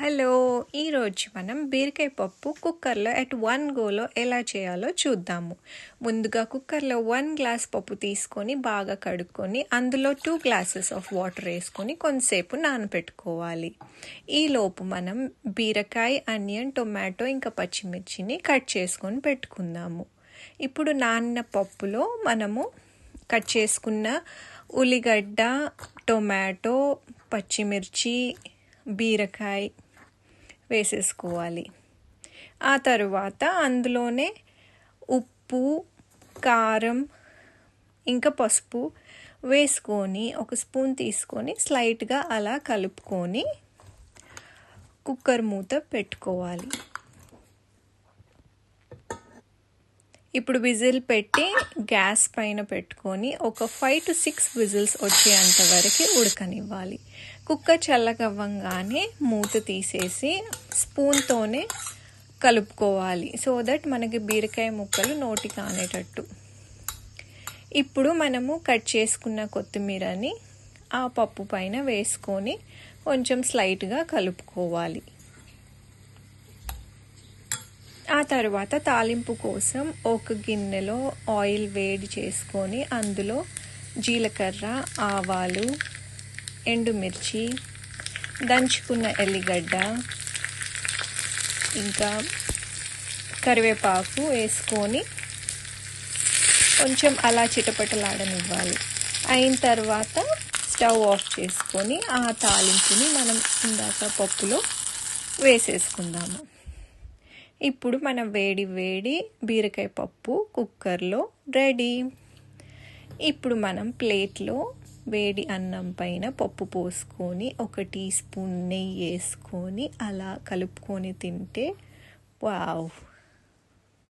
Hello ఈరోజు మనం బీరకాయ పప్పు కుక్కర్లో ఎట్ వన్ గోలో ఎలా చేయాలో చూద్దాము. ముందుగా కుక్కర్లో వన్ గ్లాస్ పప్పు తీసుకొని బాగా కడుక్కొని అందులో టూ గ్లాసెస్ ఆఫ్ వాటర్ వేసుకొని కొంతసేపు నానబెట్టుకోవాలి ఈలోపు మనం బీరకాయ ఆనియన్ టొమాటో ఇంకా పచ్చిమిర్చిని కట్ చేసుకొని పెట్టుకుందాము. ఇప్పుడు నానిన పప్పులో మనము కట్ చేసుకున్న ఉల్లిగడ్డ టొమాటో పచ్చిమిర్చి బీరకాయ వేసేసుకోవాలి. ఆ తరువాత అందులోనే ఉప్పు కారం ఇంకా పసుపు వేసుకొని ఒక స్పూన్ తీసుకొని స్లైట్గా అలా కలుపుకొని కుక్కర్ మూత పెట్టుకోవాలి. ఇప్పుడు విజిల్ పెట్టి గ్యాస్ పైన పెట్టుకొని ఒక ఫైవ్ టు సిక్స్ విజిల్స్ వచ్చేంత వరకు ఉడకనివ్వాలి. కుక్కర్ చల్లగవ్వంగానే మూత తీసేసి స్పూన్తోనే కలుపుకోవాలి. సో దట్ మనకి బీరకాయ ముక్కలు నోటి కానేటట్టు. ఇప్పుడు మనము కట్ చేసుకున్న కొత్తిమీరని ఆ పప్పు పైన వేసుకొని కొంచెం స్లైట్గా కలుపుకోవాలి. ఆ తర్వాత తాలింపు కోసం ఒక గిన్నెలో ఆయిల్ వేడి చేసుకొని అందులో జీలకర్ర ఆవాలు ఎండుమిర్చి దంచుకున్న ఎల్లిగడ్డ ఇంకా కరివేపాకు వేసుకొని కొంచెం అలా చిటపటలాడనివ్వాలి. అయిన తర్వాత స్టవ్ ఆఫ్ చేసుకొని ఆ తాలింపుని మనం ఇందాక పప్పులో వేసేసుకుందాము. ఇప్పుడు మన వేడి వేడి బీరకాయ పప్పు కుక్కర్లో రెడీ. ఇప్పుడు మనం ప్లేట్లో వేడి అన్నం పైన పప్పు పోసుకొని ఒక టీ స్పూన్ నెయ్యి వేసుకొని అలా కలుపుకొని తింటే వావ్.